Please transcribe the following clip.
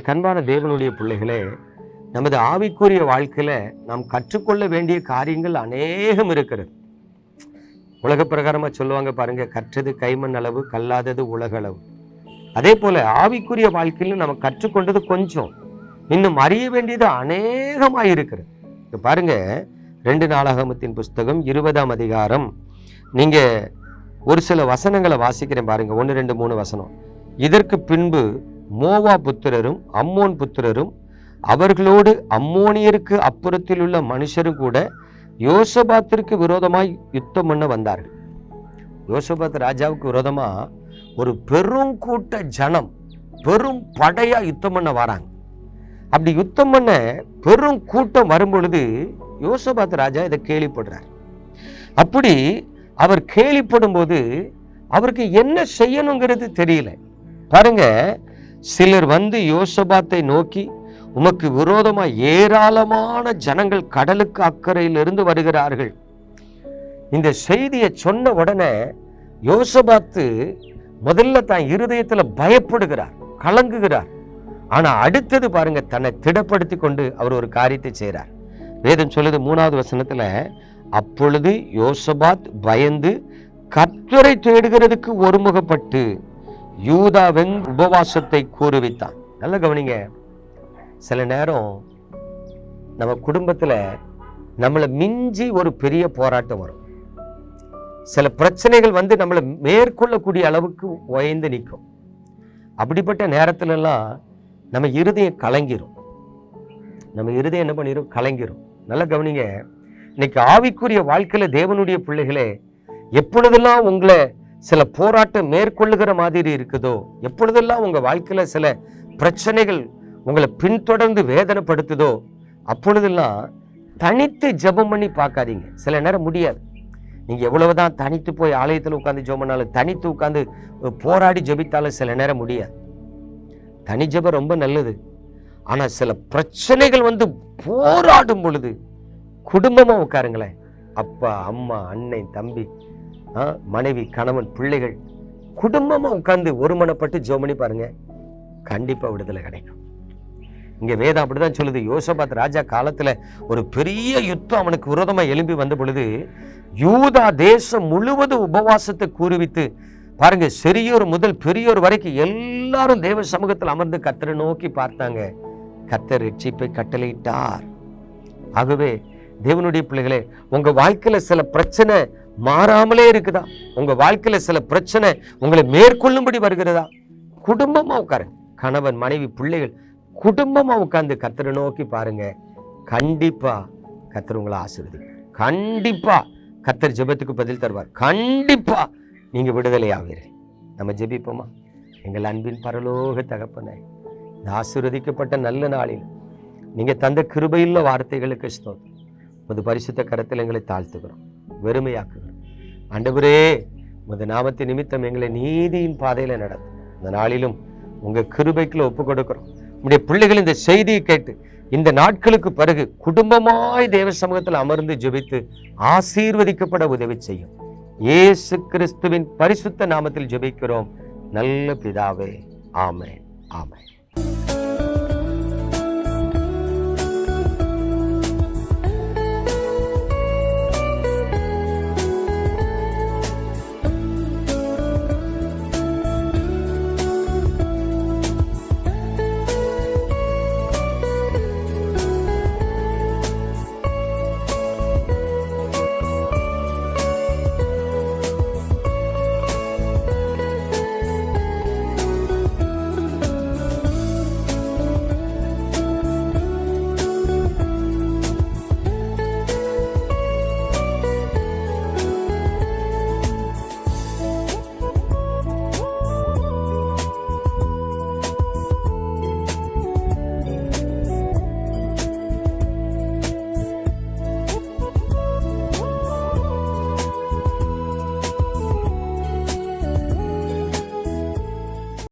இந்த கண்பான தேவனுடைய பிள்ளைகளே நமது ஆவிக்குரிய வாழ்க்கையில் நாம் கற்றுக்கொள்ள வேண்டிய காரியங்கள் அநேகம் இருக்கிறது. உலக பிரகாரமாக சொல்லுவாங்க பாருங்க கற்றது கைமண் அளவு கல்லாதது உலக அளவு. அதே போல ஆவிக்குரிய வாழ்க்கையில் நம்ம கற்றுக்கொண்டது கொஞ்சம். இன்னும் அறிய வேண்டியது அநேகமாக இருக்கிறது. இப்போ பாருங்க ரெண்டு நாளாகமத்தின் புஸ்தகம் இருபதாம் அதிகாரம். நீங்க ஒரு சில வசனங்களை வாசிக்கிறேன் பாருங்க ஒன்று ரெண்டு மூணு வசனம். இதற்கு பின்பு மோவா புத்திரரும் அம்மோன் புத்திரரும் அவர்களோடு அம்மோனியருக்கு அப்புறத்தில் உள்ள மனுஷரும் கூட யோசபாத்திற்கு விரோதமாய் யுத்தம் பண்ண வந்தார்கள். யோசபாத் ராஜாவுக்கு விரோதமா ஒரு பெரும் கூட்ட ஜனம் பெரும் படையா யுத்தம் பண்ண வராங்க. அப்படி யுத்தம் பண்ண பெரும் கூட்டம் வரும்பொழுது யோசபாத் ராஜா இதை கேள்விப்படுறார். அப்படி அவர் கேள்விப்படும் போது அவருக்கு என்ன செய்யணுங்கிறது தெரியல. பாருங்க சிலர் வந்து யோசபாத்தை நோக்கி உமக்கு விரோதமா ஏராளமான ஜனங்கள் கடலுக்கு அக்கறையிலிருந்து வருகிறார்கள். இந்த செய்தியை சொன்ன உடனே யோசபாத்து முதல்ல தான் இருதயத்தில் பயப்படுகிறார் கலங்குகிறார். ஆனால் அடுத்தது பாருங்க தன்னை திடப்படுத்தி கொண்டு அவர் ஒரு காரியத்தை செய்கிறார் வேதம் சொல்லுது மூணாவது வசனத்தில் அப்பொழுது யோசபாத் பயந்து கர்த்தரை தேடுகிறதுக்கு ஒருமுகப்பட்டு யூதாவின் உபவாசத்தை கூறுவித்தான் நல்ல கவனிங்க. சில நேரம் நம்ம குடும்பத்தில் நம்மளை மிஞ்சி ஒரு பெரிய போராட்டம் வரும். சில பிரச்சனைகள் வந்து நம்மளை மேற்கொள்ளக்கூடிய அளவுக்கு உயர்ந்து நிற்கும். அப்படிப்பட்ட நேரத்துலலாம் நம்ம இருதயம் கலங்கிரும். நம்ம இருதயம் என்ன பண்ணிடும் கலங்கிரும். நல்லா கவனிங்க. இன்னைக்கு ஆவிக்குரிய வாழ்க்கையில் தேவனுடைய பிள்ளைகளே எப்பொழுதெல்லாம் உங்களை சில போராட்டம் மேற்கொள்ளுகிற மாதிரி இருக்குதோ? எப்பொழுதெல்லாம் உங்க வாழ்க்கையில சில பிரச்சனைகள் உங்களை பின்தொடர்ந்து வேதனைப்படுத்துதோ அப்பொழுதெல்லாம் தனித்து ஜெபம் பண்ணி பார்க்காதீங்க. சில நேரம் முடியாது. நீங்க எவ்வளவுதான் தனித்து போய் ஆலயத்தில் உட்காந்து ஜெபம் பண்ணாலும் தனித்து உட்காந்து போராடி ஜபித்தாலும் சில நேரம் முடியாது. தனி ஜெபம் ரொம்ப நல்லது. ஆனா சில பிரச்சனைகள் வந்து போராடும் பொழுது குடும்பமா உட்காருங்களேன். அப்பா அம்மா அன்னை தம்பி மனைவி கணவன் பிள்ளைகள் குடும்பமா உட்காந்து ஒருமனப்பட்டு ஜெபம் பண்ணி பாருங்க. கண்டிப்பா விடுதலை கிடைக்கும். இங்க வேதம் அப்படிதான் சொல்லுது. யோசபாத் ராஜா காலத்துல ஒரு பெரிய யுத்தம் அவனுக்கு விரோதமாக எழும்பி வந்த பொழுது யூதா தேசம் முழுவதும் உபவாசத்தை கூறுவித்து பாருங்க சிறியோர் முதல் பெரியோர் வரைக்கும் எல்லாரும் தேவ சமூகத்தில் அமர்ந்து கத்தரை நோக்கி பார்த்தாங்க. கத்தர் ரட்சிப்பை கட்டளையிட்டார். ஆகவே தேவனுடைய பிள்ளைகளே உங்க வாழ்க்கையில சில பிரச்சனை மாறாமலே இருக்குதா? உங்க வாழ்க்கையில சில பிரச்சனை உங்களை மேற்கொள்ளும்படி வருகிறதா? குடும்பமா உட்காரு. கணவன் மனைவி பிள்ளைகள் குடும்பமா உட்காந்து கத்தரை நோக்கி பாருங்க. கண்டிப்பா கத்தர் உங்களை ஆசிர்வதி கண்டிப்பா கத்தர் ஜெபத்துக்கு பதில் தருவார். கண்டிப்பா நீங்க விடுதலை ஆவீர்கள் நம்ம ஜெபிப்போமா? எங்கள் அன்பின் பரலோக தகப்பனே இந்த ஆசிர்வதிக்கப்பட்ட நல்ல நாளில் நீங்க தந்த கிருபையுள்ள வார்த்தைகளுக்கு ஸ்தோத்திரம். உமது பரிசுத்த கரத்தில் எங்களை தாழ்த்துகிறோம். வெறுமையாக்குகிறோம். ஆண்டவரே உமது நாமத்தின் நிமித்தம் எங்களை நீதியின் பாதையில நடத்து. இந்த நாளிலும் உங்க கிருபைக்குள்ள ஒப்பு கொடுக்கிறோம். உங்களுடைய பிள்ளைகள் இந்த செய்தியை கேட்டு இந்த நாட்களுக்கு பிறகு குடும்பமாய் தேவ சமூகத்தில் அமர்ந்து ஜெபித்து ஆசீர்வதிக்கப்பட உதவி செய்யும். இயேசு கிறிஸ்துவின் பரிசுத்த நாமத்தில் ஜெபிக்கிறோம். நல்ல பிதாவே ஆமென் ஆமென்.